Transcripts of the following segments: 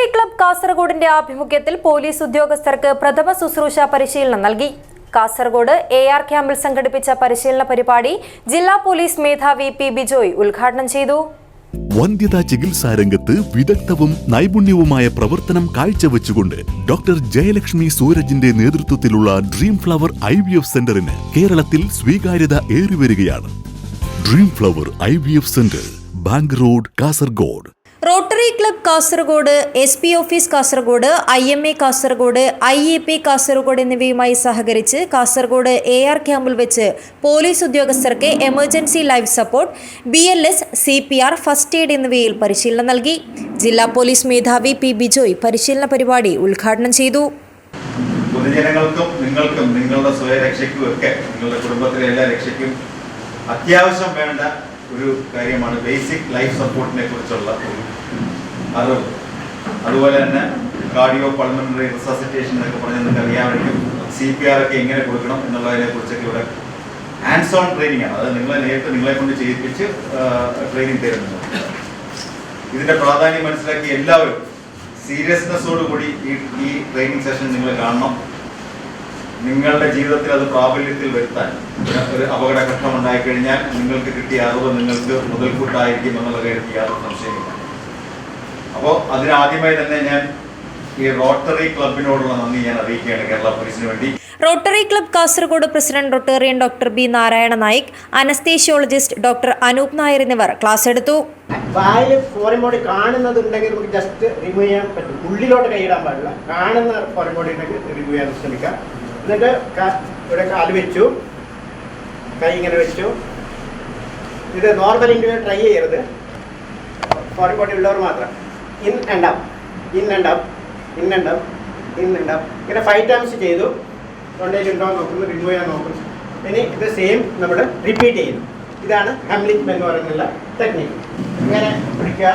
Rotary club കാസർഗോഡിന്റെ ആഭിമുഖ്യത്തിൽ police ഉദ്യോഗസ്ഥർക്ക് പ്രഥമ ശുശ്രൂഷ പരിശീലനം നൽകി. കാസർഗോഡ് എ ആർ ക്യാമ്പിൽ സംഘടിപ്പിച്ച പരിശീലന പരിപാടി ജില്ലാ പോലീസ് മേധാവി പി ബിജോയ് ഉദ്ഘാടനം ചെയ്തു. വന്ധ്യതാ ചികിത്സാ രംഗത്ത് വിദഗ്ധവും നൈപുണ്യവുമായ പ്രവർത്തനം കാഴ്ചവെച്ചുകൊണ്ട് ഡോക്ടർ ജയലക്ഷ്മി സൂരജിന്റെ നേതൃത്വത്തിലുള്ള dream flower I V F സെന്ററിന് കേരളത്തിൽ സ്വീകാര്യത ഏറിവരികയാണ്. Dream flower I V F centre bank road Kasaragod. Rotary club Kasaragod S P office Kasaragod I M A Kasaragod I A P Kasaragod എന്നിവയുമായി സഹകരിച്ച് കാസർഗോഡ് എ ആർ ക്യാമ്പിൽ വെച്ച് police ഉദ്യോഗസ്ഥർക്ക് emergency life support B L S C P R first aid എന്നിവയിൽ പരിശീലനം നൽകി. ജില്ലാ police മേധാവി പി ബിജോയ് പരിശീലന പരിപാടി ഉദ്ഘാടനം ചെയ്തു. പൊതുജനങ്ങൾക്കും നിങ്ങൾക്കും നിങ്ങളുടെ സ്വയരക്ഷയ്ക്കും ഒക്കെ നിങ്ങളുടെ കുടുംബത്തിലെ എല്ലാ രക്ഷയ്ക്കും അത്യാവശ്യം വേണ്ട ഒരു കാര്യമാണ് ബേസിക് ലൈഫ് സപ്പോർട്ടിനെ കുറിച്ചുള്ള ഒരു അറിവ് അതുപോലെ തന്നെ കാർഡിയോ പൾമണറി റിസസിറ്റേഷൻ എന്നൊക്കെ പറഞ്ഞ് നിങ്ങൾക്ക് അറിയാമെങ്കിലും സി പി ആർ ഒക്കെ എങ്ങനെ കൊടുക്കണം എന്നുള്ളതിനെ കുറിച്ചൊക്കെ ഇവിടെ ഹാൻഡ്സ് ഓൺ ട്രെയിനിങ് ആണ്. അത് നിങ്ങളെ നേരിട്ട് നിങ്ങളെ കൊണ്ട് ചെയ്യിപ്പിച്ച് ട്രെയിനിങ് തരുന്നു ഇതിന്റെ പ്രാധാന്യം മനസ്സിലാക്കി എല്ലാവരും സീരിയസ്നെസ്സോടുകൂടി ഈ ഈ ട്രെയിനിങ് സെഷൻ നിങ്ങൾ കാണണം. നിങ്ങളുടെ ജീവിതത്തിൽ അത് പ്രാബല്യത്തിൽ വരുത്താൻ ഒരു- അപകടഘട്ടം ഉണ്ടായിക്കഴിഞ്ഞാൽ നിങ്ങൾക്ക് കിട്ടിയ അറിവ് നിങ്ങൾക്ക് മുതൽക്കൂട്ടായിരിക്കും എന്നുള്ള കാര്യത്തിൽ യാതൊരു സംശയമില്ല അപ്പോൾ അതിനാദ്യമായി തന്നെ ഞാൻ ഈ റോട്ടറി ക്ലബിനോടുള്ള നന്ദി ഞാൻ അറിയിക്കുകയാണ് കേരള പോലീസിന് വേണ്ടി. Rotary club Kasaragod president rotarian doctor B Narayana Naik anaesthesiologist doctor Anoop Nair എന്നിവർ ക്ലാസ് എടുത്തു. വായിൽ ഫോറിൻ ബോഡി കാണുന്നതുണ്ടെങ്കിൽ നമുക്ക് ജസ്റ്റ് റിമൂവ് ചെയ്യാൻ പറ്റും. ഉള്ളിലോട്ട് കൈയിടാൻ പാടില്ല. കാണുന്ന ഫോറിൻ ബോഡി ഉണ്ടെങ്കിൽ റിമൂവ് ചെയ്യാൻ ശ്രമിക്കാം. എന്നിട്ട് ഇവിടെ കാൽ വെച്ചു. കൈ ഇങ്ങനെ വെച്ചു. ഇത് നോർമൽ ഇൻഡിവിജ്വൽ ട്രൈ ചെയ്യരുത്. ഫോറിൻ ബോഡി ഉള്ളവർ മാത്രം. In and up in and up in and up in and up ഇങ്ങനെ ഫൈവ് ടൈംസ് ചെയ്തു. എന്ന് നോക്കുന്നു ചെയ്യാൻ നോക്കുന്നു. ഇനി ഇത് സെയിം നമ്മൾ റിപ്പീറ്റ് ചെയ്യുന്നു. ഇതാണ് ഹംലിറ്റ് എന്ന് പറയുന്നുള്ള ടെക്നിക്ക് ഇങ്ങനെ പിടിക്കുക.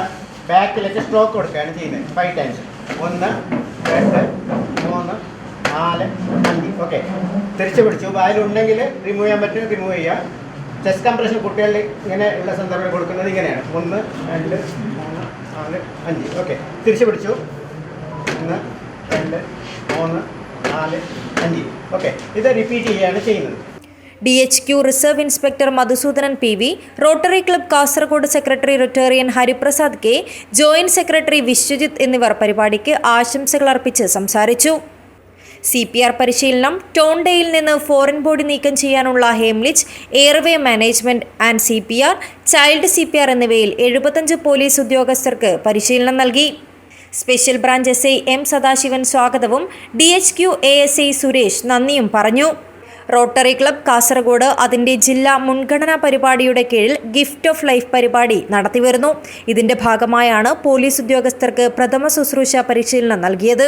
ബാക്കിലേക്ക് സ്ട്രോക്ക് കൊടുക്കുകയാണ് ചെയ്യുന്നത്. ഫൈവ് ടൈംസ് ഒന്ന് രണ്ട് മൂന്ന് നാല് അഞ്ച് ഓക്കെ തിരിച്ചു പിടിച്ചു. വായിലുണ്ടെങ്കിൽ റിമൂവ് ചെയ്യാൻ പറ്റും റിമൂവ് ചെയ്യാം. ചെസ്റ്റ് കംപ്രഷൻ കുട്ടികളിൽ ഇങ്ങനെ ഉള്ള സന്ദർഭം കൊടുക്കുന്നത് ഇങ്ങനെയാണ്. ഒന്ന് രണ്ട് മൂന്ന് നാല് അഞ്ച്. ഓക്കെ തിരിച്ചു പിടിച്ചു. ഒന്ന് രണ്ട് മൂന്ന് നാല് അഞ്ച്. ഓക്കെ ഇത് റിപ്പീറ്റ് ചെയ്യുകയാണ് ചെയ്യുന്നത്. D H Q reserve inspector Madhusudanan P V rotary club Kasaragod secretary rotarian Hariprasad K joint secretary Vishwajith എന്നിവർ പരിപാടിക്ക് ആശംസകൾ അർപ്പിച്ച് സംസാരിച്ചു. സി പി ആർ പരിശീലനം ടോണ്ടയിൽ നിന്ന് ഫോറിൻ ബോഡി നീക്കം ചെയ്യാനുള്ള Heimlich airway management and C P R child C P R എന്നിവയിൽ എഴുപത്തഞ്ച് പോലീസ് ഉദ്യോഗസ്ഥർക്ക് പരിശീലനം നൽകി. Special branch S I M Sadasivan സ്വാഗതവും D H Q A S I Suresh നന്ദിയും പറഞ്ഞു. റോട്ടറി ക്ലബ് കാസർഗോഡ് അതിന്റെ ജില്ലാ മുൻഗണനാ പരിപാടിയുടെ കീഴിൽ ഗിഫ്റ്റ് ഓഫ് ലൈഫ് പരിപാടി നടത്തിവരുന്നു ഇതിന്റെ ഭാഗമായാണ് പോലീസ് ഉദ്യോഗസ്ഥർക്ക് പ്രഥമ ശുശ്രൂഷ പരിശീലനം നൽകിയത്.